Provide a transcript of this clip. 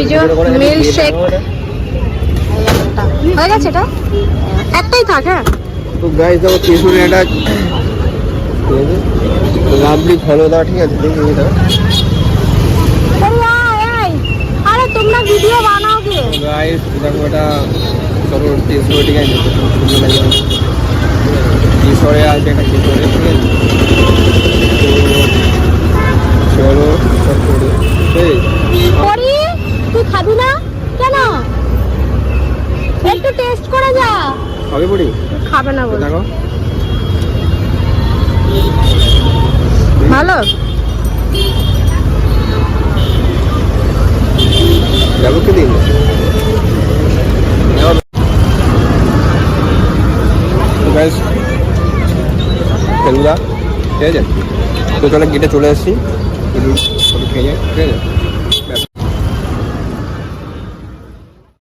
ওই যে milk shake. হয়ে গেছে এটা? একটাই থাক হ্যাঁ। তো গাইস দেখো কেশুরে একটা লাভলি ফলো দাও ঠিক আছে দেখি এটা। আরে তোমরা ভিডিও বানাও গে গাইস দেখো এটা চলো কেশুরে ঠিক আছে কেশরে আছে একটা কেশরে ঠিক আছে তো চলো সব করে এই করি তুই খাবি না কেন একটু টেস্ট করে যা। হবে পড়ি? খাবে না বল। দেখো। ভালো? যাব কি দিন। গাইস ফেলুদা ঠিক আছে? তো চলে গেটে চলে এসেছি একটু খেয়ে যাই ঠিক আছে?